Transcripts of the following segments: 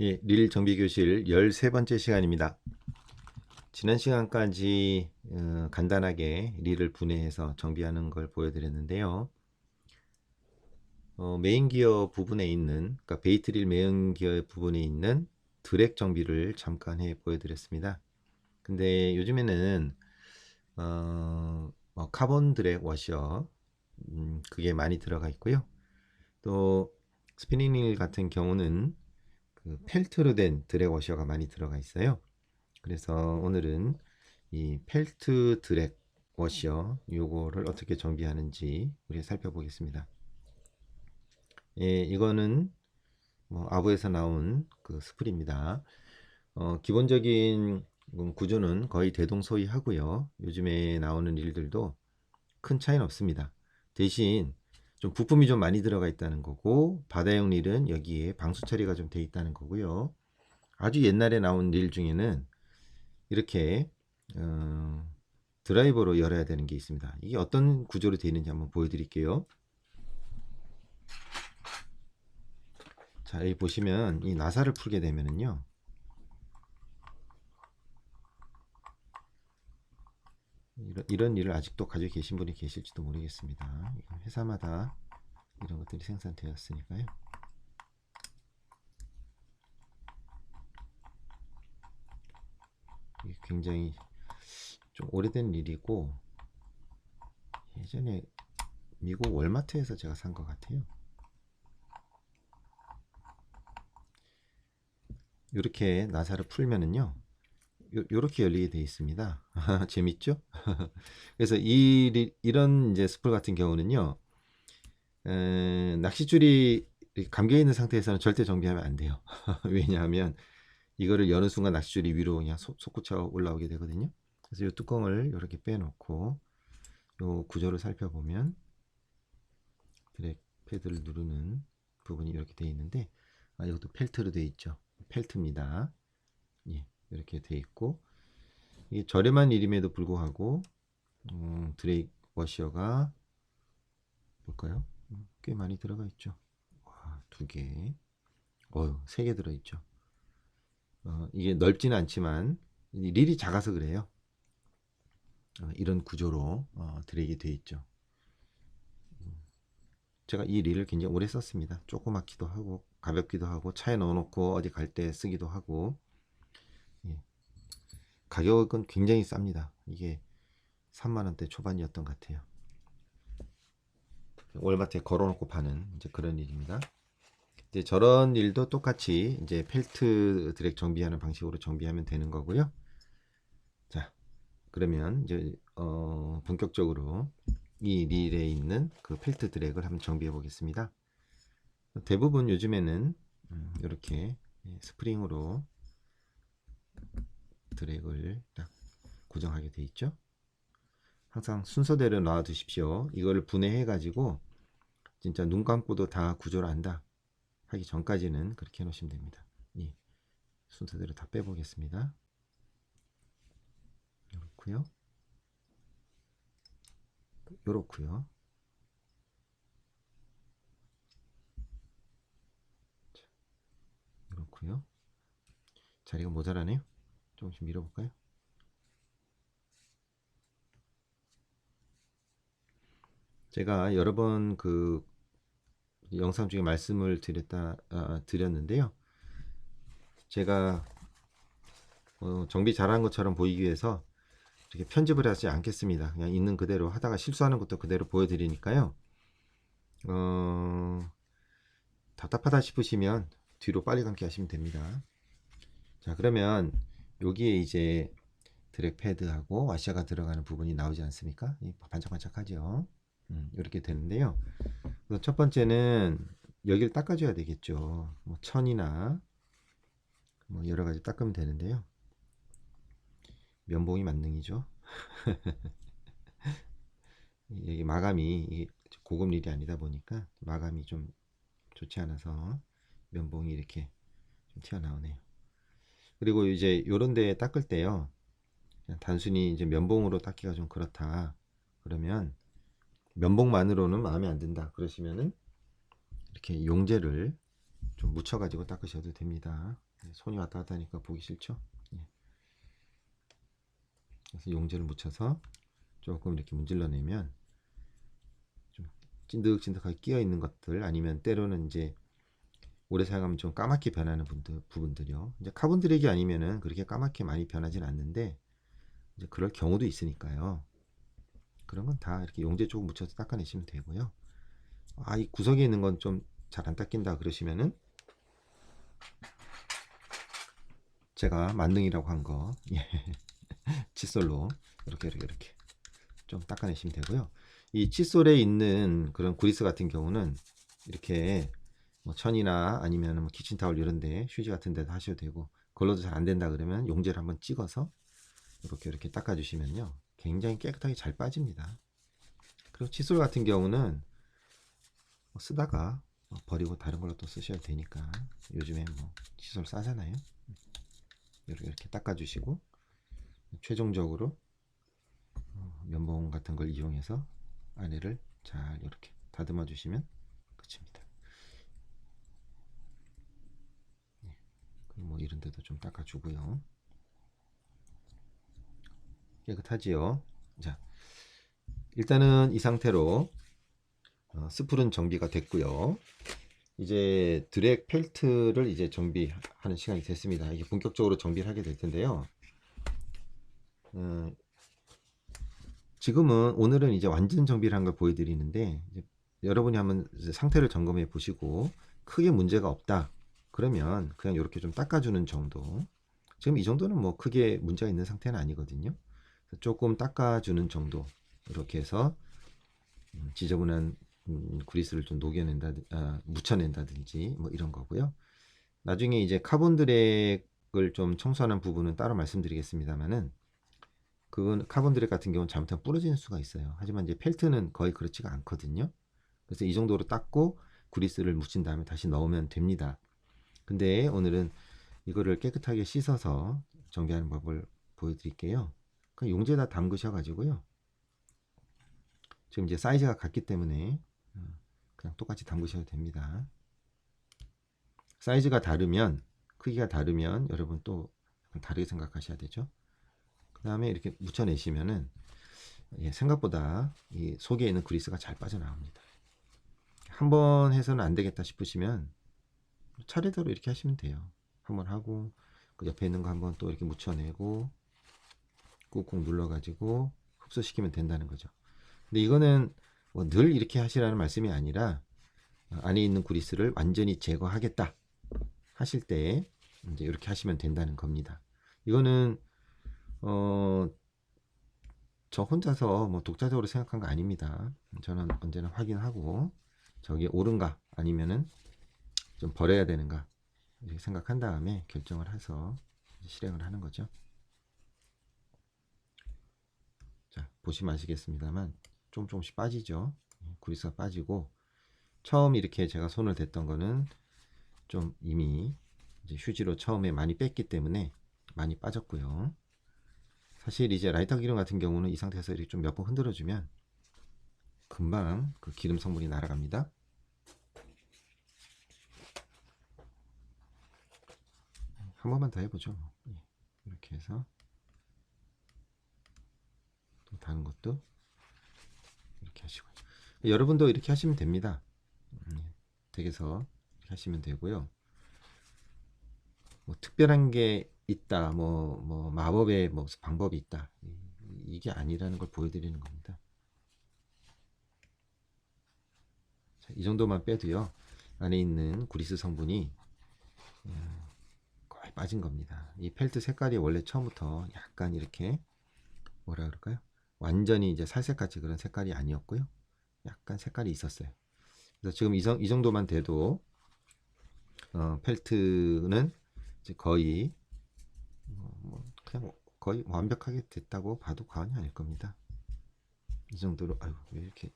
예, 릴 정비 교실 13번째 시간입니다. 지난 시간까지 어, 간단하게 릴을 분해해서 정비하는 걸 보여드렸는데요. 어, 메인 기어 부분에 있는, 그러니까 베이트 릴 메인 기어 부분에 있는 드랙 정비를 잠깐 해 보여드렸습니다. 근데 요즘에는 어, 뭐 카본 드랙 워셔 음, 그게 많이 들어가 있고요. 또 스피닝 릴 같은 경우는 그 펠트로 된 드랙 워셔가 많이 들어가 있어요. 그래서 오늘은 이 펠트 드랙 워셔 요거를 어떻게 정비하는지 우리 살펴보겠습니다. 예, 이거는 뭐 아부에서 나온 그 스프입니다. 어, 기본적인 구조는 거의 대동소이하고요. 요즘에 나오는 일들도 큰 차이는 없습니다. 대신 좀 부품이 좀 많이 들어가 있다는 거고 바다용 릴은 여기에 방수 처리가 좀 돼 있다는 거고요. 아주 옛날에 나온 릴 중에는 이렇게 어, 드라이버로 열어야 되는 게 있습니다. 이게 어떤 구조로 되어 있는지 한번 보여드릴게요. 자, 여기 보시면 이 나사를 풀게 되면은요. 이런, 이런 일을 아직도 가지고 계신 분이 계실지도 모르겠습니다. 회사마다 이런 것들이 생산되었으니까요. 굉장히 좀 오래된 일이고 예전에 미국 월마트에서 제가 산 것 같아요. 이렇게 나사를 풀면은요. 요, 렇게 열리게 되어 있습니다. 재밌죠? 그래서 이, 이런 이제 스풀 같은 경우는요, 에, 낚싯줄이 감겨 있는 상태에서는 절대 정비하면 안 돼요. 왜냐하면 이거를 여는 순간 낚싯줄이 위로 그냥 솟, 솟구쳐 올라오게 되거든요. 그래서 이 뚜껑을 이렇게 빼놓고 요 구조를 살펴보면 드랙 패드를 누르는 부분이 이렇게 되어 있는데 아, 이것도 펠트로 되어 있죠. 펠트입니다. 예. 이렇게 돼 있고 이게 저렴한 일임에도 불구하고 음, 드레이 워셔가 볼까요? 음, 꽤 많이 들어가 있죠. 와, 두 개, 어유, 세개 들어 있죠. 어, 이게 넓지는 않지만 릴이 작아서 그래요. 어, 이런 구조로 어, 드랙이 돼 있죠. 음, 제가 이 릴을 굉장히 오래 썼습니다. 조그맣기도 하고 가볍기도 하고 차에 넣어놓고 어디 갈 때 쓰기도 하고 가격은 굉장히 쌉니다. 이게 3만원대 초반이었던 것 같아요. 월마트에 걸어놓고 파는 이제 그런 일입니다. 이제 저런 일도 똑같이 이제 펠트 드랙 정비하는 방식으로 정비하면 되는 거고요. 자, 그러면 이제 어, 본격적으로 이 릴에 있는 그 펠트 드랙을 한번 정비해 보겠습니다. 대부분 요즘에는 음, 이렇게 스프링으로 드랙을 딱 고정하게 돼 있죠. 항상 순서대로 놔 두십시오. 이거를 분해해 가지고 진짜 눈 감고도 다 구조를 안다 하기 전까지는 그렇게 해 놓으시면 됩니다. 예. 순서대로 다 빼보겠습니다. 이렇고요. 요렇고요. 이렇고요. 자리가 모자라네요. 조금씩 밀어볼까요? 제가 여러 번 그 영상 중에 말씀을 드렸다 아, 드렸는데요. 제가 어, 정비 잘한 것처럼 보이기 위해서 이렇게 편집을 하지 않겠습니다. 그냥 있는 그대로 하다가 실수하는 것도 그대로 보여드리니까요. 어, 답답하다 싶으시면 뒤로 빨리 감기 하시면 됩니다. 자 그러면 여기에 이제 드랙 패드하고 와셔가 들어가는 부분이 나오지 않습니까? 반짝반짝하죠. 음, 이렇게 되는데요. 첫 번째는 여기를 닦아줘야 되겠죠. 뭐 천이나 뭐 여러 가지 닦으면 되는데요. 면봉이 만능이죠. 여기 마감이 고급 릴이 아니다 보니까 마감이 좀 좋지 않아서 면봉이 이렇게 좀 튀어나오네요. 그리고 이제 요런 데 닦을 때요. 단순히 이제 면봉으로 닦기가 좀 그렇다. 그러면 면봉만으로는 마음에 안 든다. 그러시면은 이렇게 용제를 좀 묻혀가지고 닦으셔도 됩니다. 네, 손이 왔다 갔다 하니까 보기 싫죠? 예. 그래서 용제를 묻혀서 조금 이렇게 문질러내면 좀 찐득찐득하게 끼어 있는 것들 아니면 때로는 이제 오래 사용하면 좀 까맣게 변하는 분들, 부분들이요. 이제 카본 드랙이 아니면은 그렇게 까맣게 많이 변하진 않는데 이제 그럴 경우도 있으니까요. 그런 건 다 이렇게 용제 조금 묻혀서 닦아내시면 되고요. 아, 이 구석에 있는 건 좀 잘 안 닦인다 그러시면은 제가 만능이라고 한 거, 예. 칫솔로 이렇게 이렇게 이렇게 좀 닦아내시면 되고요. 이 칫솔에 있는 그런 그리스 같은 경우는 이렇게 뭐 천이나 아니면 뭐 키친타올 이런데 휴지 같은 데도 하셔도 되고 그걸로도 잘 안 된다 그러면 용제를 한번 찍어서 이렇게 이렇게 닦아주시면요 굉장히 깨끗하게 잘 빠집니다. 그리고 칫솔 같은 경우는 뭐 쓰다가 뭐 버리고 다른 걸로 또 쓰셔도 되니까 요즘에 뭐 칫솔 싸잖아요. 이렇게 이렇게 닦아주시고 최종적으로 어, 면봉 같은 걸 이용해서 안에를 잘 이렇게 다듬어 주시면 끝입니다. 네. 그리고 뭐 이런 데도 좀 닦아주고요. 깨끗하지요. 자, 일단은 이 상태로 어, 스풀은 정비가 됐고요. 이제 드랙 펠트를 이제 정비하는 시간이 됐습니다. 이게 본격적으로 정비를 하게 될 텐데요. 어, 지금은 오늘은 이제 완전 정비를 한 걸 보여드리는데 여러분이 한번 상태를 점검해 보시고 크게 문제가 없다 그러면 그냥 이렇게 좀 닦아주는 정도 지금 이 정도는 뭐 크게 문제가 있는 상태는 아니거든요 조금 닦아주는 정도 이렇게 해서 음, 지저분한 음, 그리스를 좀 녹여낸다 아, 묻혀낸다든지 뭐 이런 거고요 나중에 이제 카본 드랙을 좀 청소하는 부분은 따로 말씀드리겠습니다만은 그건 카본 드랙 같은 경우는 잘못하면 부러지는 수가 있어요. 하지만 이제 펠트는 거의 그렇지가 않거든요. 그래서 이 정도로 닦고 그리스를 묻힌 다음에 다시 넣으면 됩니다. 근데 오늘은 이거를 깨끗하게 씻어서 정비하는 법을 보여드릴게요. 그 용제다 담그셔 가지고요. 지금 이제 사이즈가 같기 때문에 어, 그냥 똑같이 담그셔도 됩니다. 사이즈가 다르면 크기가 다르면 여러분 또 다르게 생각하셔야 되죠. 그 다음에 이렇게 묻혀내시면은 예, 생각보다 이 속에 있는 그리스가 잘 빠져나옵니다. 한 번 해서는 안 되겠다 싶으시면 차례대로 이렇게 하시면 돼요. 한번 하고 그 옆에 있는 거 한번 또 이렇게 묻혀내고 꾹꾹 눌러가지고 흡수시키면 된다는 거죠. 근데 이거는 뭐 늘 이렇게 하시라는 말씀이 아니라 안에 있는 그리스를 완전히 제거하겠다 하실 때 이제 이렇게 하시면 된다는 겁니다. 이거는 어, 저 혼자서 뭐 독자적으로 생각한 거 아닙니다. 저는 언제나 확인하고 저게 옳은가 아니면은 좀 버려야 되는가 생각한 다음에 결정을 해서 실행을 하는 거죠. 자, 보시면 아시겠습니다만 조금 조금씩 빠지죠. 구리스가 빠지고 처음 이렇게 제가 손을 댔던 거는 좀 이미 휴지로 처음에 많이 뺐기 때문에 많이 빠졌고요. 사실 이제 라이터 기름 같은 경우는 이 상태에서 이렇게 좀 몇 번 흔들어주면 금방 그 기름 성분이 날아갑니다. 한 번만 더 해보죠. 예, 이렇게 해서 또 다른 것도 이렇게 하시고요. 여러분도 이렇게 하시면 됩니다. 음, 댁에서 이렇게 하시면 되고요. 뭐 특별한 게 있다, 뭐, 뭐, 마법의 뭐 방법이 있다. 이- 이게 아니라는 걸 보여드리는 겁니다. 자, 이 정도만 빼도요, 안에 있는 구리스 성분이 음, 빠진 겁니다. 이 펠트 색깔이 원래 처음부터 약간 이렇게, 뭐라 그럴까요? 완전히 이제 살색 같이 그런 색깔이 아니었고요. 약간 색깔이 있었어요. 그래서 지금 이, 정- 이 정도만 돼도, 어, 펠트는 이제 거의 뭐, 뭐 그냥 거의 완벽하게 됐다고 봐도 과언이 아닐 겁니다. 이 정도로 아유 왜 이렇게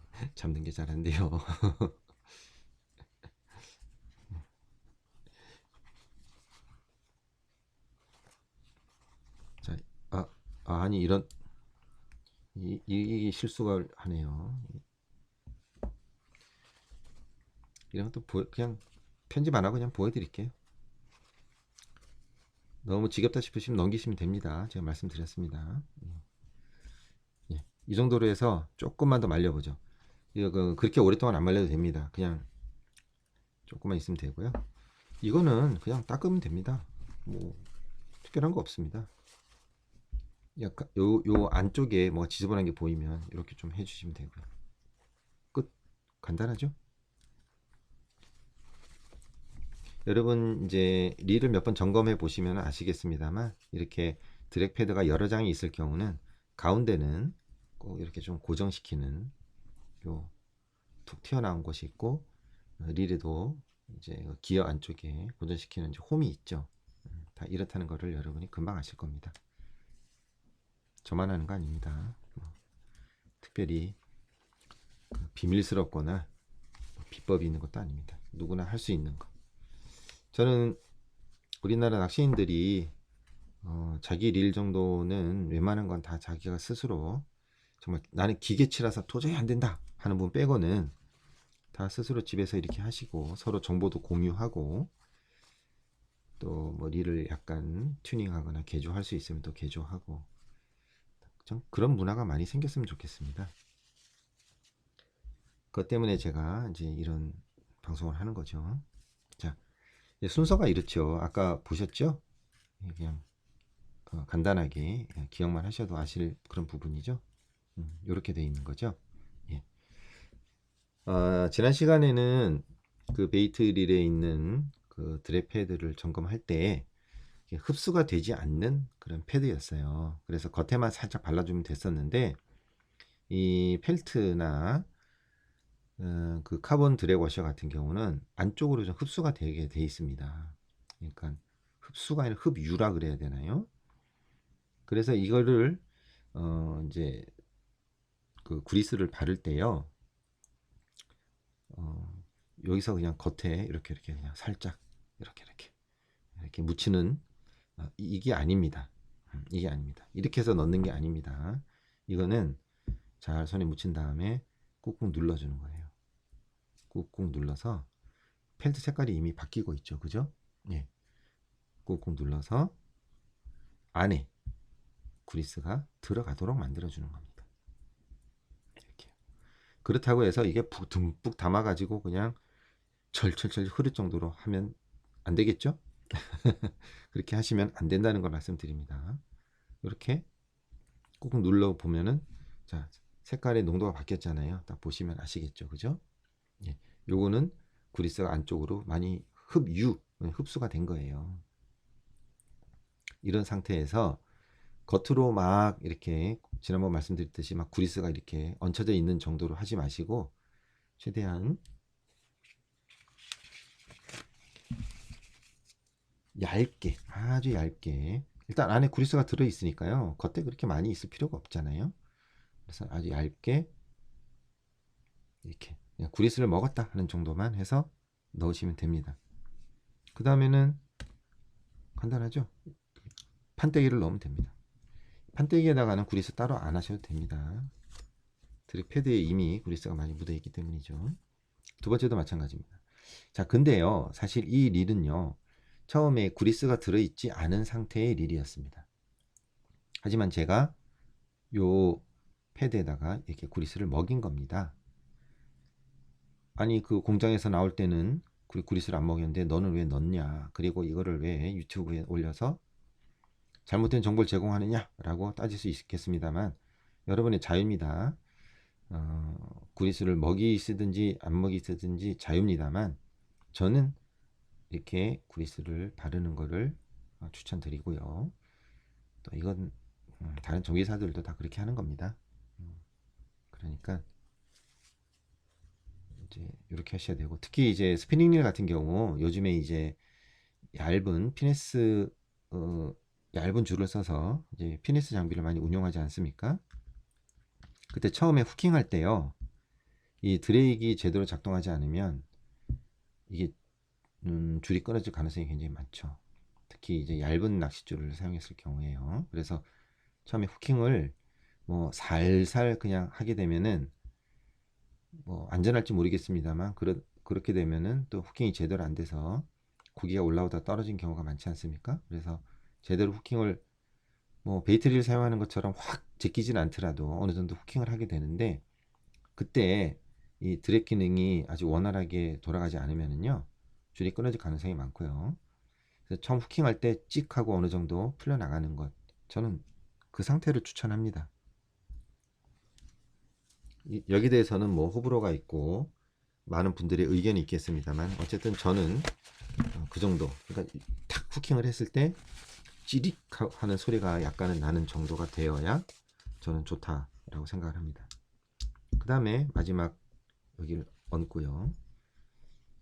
잡는 게잘안 돼요. 자, 아, 아 아니 이런 이, 이, 이 실수가 하네요. 이런 것도 보, 그냥 편집 안 하고 그냥 보여드릴게요. 너무 지겹다 싶으시면 넘기시면 됩니다. 제가 말씀드렸습니다. 예. 예. 이 정도로 해서 조금만 더 말려보죠. 이거 그, 그렇게 오랫동안 안 말려도 됩니다. 그냥 조금만 있으면 되고요. 이거는 그냥 닦으면 됩니다. 뭐 특별한 거 없습니다. 약간 요, 요 안쪽에 뭐 지저분한 게 보이면 이렇게 좀 해주시면 되고요. 끝. 간단하죠? 여러분 이제 릴을 몇 번 점검해 보시면 아시겠습니다만 이렇게 드랙 패드가 여러 장이 있을 경우는 가운데는 꼭 이렇게 좀 고정시키는 요 툭 튀어나온 곳이 있고 어, 릴에도 이제 기어 안쪽에 고정시키는 홈이 있죠. 음, 다 이렇다는 거를 여러분이 금방 아실 겁니다. 저만 하는 거 아닙니다. 뭐, 특별히 그 비밀스럽거나 뭐 비법이 있는 것도 아닙니다. 누구나 할 수 있는 거. 저는 우리나라 낚시인들이 어, 자기 릴 정도는 웬만한 건 다 자기가 스스로 정말 나는 기계치라서 도저히 안 된다 하는 분 빼고는 다 스스로 집에서 이렇게 하시고 서로 정보도 공유하고 또 뭐 릴을 약간 튜닝하거나 개조할 수 있으면 또 개조하고 좀 그런 문화가 많이 생겼으면 좋겠습니다. 그것 때문에 제가 이제 이런 방송을 하는 거죠. 자, 순서가 이렇죠. 아까 보셨죠? 그냥 어, 간단하게 기억만 하셔도 아실 그런 부분이죠. 음, 이렇게 돼 있는 거죠. 예. 어, 지난 시간에는 그 베이트 릴에 있는 그 드랩 패드를 점검할 때 흡수가 되지 않는 그런 패드였어요. 그래서 겉에만 살짝 발라주면 됐었는데 이 펠트나 어, 그 카본 드랙 워셔 같은 경우는 안쪽으로 좀 흡수가 되게 돼 있습니다. 그러니까 흡수가 아니라 흡유라 그래야 되나요? 그래서 이거를 어 이제 그 그리스를 바를 때요. 어 여기서 그냥 겉에 이렇게 이렇게 그냥 살짝 이렇게 이렇게 이렇게 묻히는 어, 이게 아닙니다. 음, 이게 아닙니다. 이렇게 해서 넣는 게 아닙니다. 이거는 잘 손에 묻힌 다음에 꾹꾹 눌러주는 거예요. 꾹꾹 눌러서 펠트 색깔이 이미 바뀌고 있죠. 그죠? 예. 꾹꾹 눌러서 안에 그리스가 들어가도록 만들어주는 겁니다. 이렇게. 그렇다고 해서 이게 듬뿍 담아가지고 그냥 철철철 흐를 정도로 하면 안 되겠죠? 그렇게 하시면 안 된다는 걸 말씀드립니다. 이렇게 꾹 눌러 보면은 자 색깔의 농도가 바뀌었잖아요. 딱 보시면 아시겠죠, 그죠? 예, 요거는 그리스가 안쪽으로 많이 흡유, 흡수가 된 거예요. 이런 상태에서 겉으로 막 이렇게 지난번 말씀드렸듯이 막 구리스가 이렇게 얹혀져 있는 정도로 하지 마시고 최대한 얇게 아주 얇게. 일단 안에 구리스가 들어 있으니까요. 겉에 그렇게 많이 있을 필요가 없잖아요. 그래서 아주 얇게 이렇게 구리스를 먹었다 하는 정도만 해서 넣으시면 됩니다. 그 다음에는 간단하죠? 판때기를 넣으면 됩니다. 판때기에다가는 구리스 따로 안 하셔도 됩니다. 드랙 패드에 이미 구리스가 많이 묻어 있기 때문이죠. 두 번째도 마찬가지입니다. 자 근데요 사실 이 릴은요 처음에 구리스가 들어있지 않은 상태의 릴이었습니다. 하지만 제가 요 패드에다가 이렇게 구리스를 먹인 겁니다. 아니 그 공장에서 나올 때는 구리스를 안 먹였는데 너는 왜 넣냐 그리고 이거를 왜 유튜브에 올려서 잘못된 정보를 제공하느냐 라고 따질 수 있겠습니다만 여러분의 자유입니다. 어, 구리스를 먹이 쓰든지 안 먹이 쓰든지 자유입니다만 저는 이렇게 그리스를 바르는 거를 어, 추천드리고요. 또 이건 음, 다른 전기사들도 다 그렇게 하는 겁니다. 음, 그러니까 이제 이렇게 하셔야 되고 특히 이제 스피닝 릴 같은 경우 요즘에 이제 얇은 피네스 어, 얇은 줄을 써서 이제 피네스 장비를 많이 운용하지 않습니까? 그때 처음에 후킹 할 때요. 이 드레이기 제대로 작동하지 않으면 이게 음, 줄이 끊어질 가능성이 굉장히 많죠. 특히 이제 얇은 낚싯줄을 사용했을 경우에요. 그래서 처음에 후킹을 뭐 살살 그냥 하게 되면은 뭐 안전할지 모르겠습니다만 그런 그렇게 되면은 또 후킹이 제대로 안 돼서 고기가 올라오다 떨어진 경우가 많지 않습니까? 그래서 제대로 후킹을 뭐 베이트리를 사용하는 것처럼 확 제끼진 않더라도 어느 정도 후킹을 하게 되는데 그때 이 드랙 기능이 아주 원활하게 돌아가지 않으면은요 줄이 끊어질 가능성이 많고요. 그래서 처음 후킹할 때 찍 하고 어느 정도 풀려 나가는 것 저는 그 상태를 추천합니다. 이- 여기 대해서는 뭐 호불호가 있고 많은 분들의 의견이 있겠습니다만 어쨌든 저는 어, 그 정도 그러니까 탁 후킹을 했을 때 찌릭 하- 하는 소리가 약간은 나는 정도가 되어야 저는 좋다라고 생각을 합니다. 그 다음에 마지막 여기를 얹고요.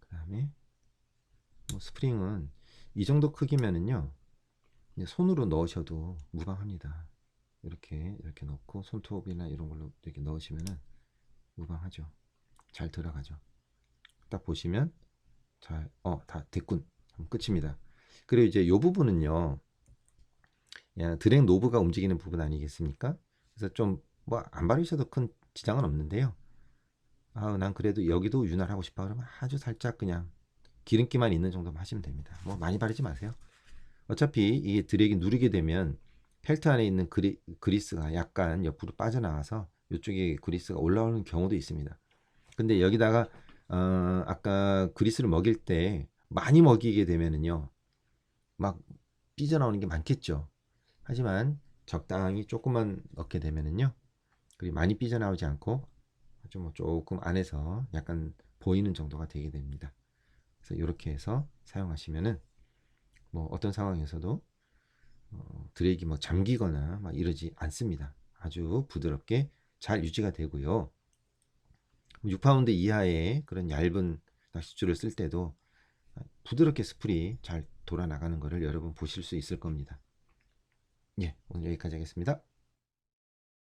그 다음에 뭐 스프링은 이 정도 크기면은요 손으로 넣으셔도 무방합니다. 이렇게 이렇게 넣고 손톱이나 이런 걸로 이렇게 넣으시면은 무방하죠. 잘 들어가죠. 딱 보시면 잘, 어, 다 됐군. 끝입니다. 그리고 이제 이 부분은요, 야, 드랙 노브가 움직이는 부분 아니겠습니까? 그래서 좀 뭐 안 바르셔도 큰 지장은 없는데요. 아, 난 그래도 여기도 윤활하고 싶어 그러면 아주 살짝 그냥 기름기만 있는 정도만 하시면 됩니다. 뭐 많이 바르지 마세요. 어차피 이게 드랙이 누르게 되면 펠트 안에 있는 그리, 그리스가 약간 옆으로 빠져나와서 이쪽에 그리스가 올라오는 경우도 있습니다. 근데 여기다가 어, 아까 그리스를 먹일 때 많이 먹이게 되면은요, 막 삐져나오는 게 많겠죠. 하지만 적당히 조금만 넣게 되면은요, 그리고 많이 삐져나오지 않고 아주 뭐 조금 안에서 약간 보이는 정도가 되게 됩니다. 이렇게 해서 사용하시면은 뭐 어떤 상황에서도 어, 드랙이 뭐 잠기거나 막 이러지 않습니다. 아주 부드럽게 잘 유지가 되고요. 6파운드 이하의 그런 얇은 낚싯줄을 쓸 때도 부드럽게 스풀이 잘 돌아 나가는 것을 여러분 보실 수 있을 겁니다. 예, 오늘 여기까지 하겠습니다.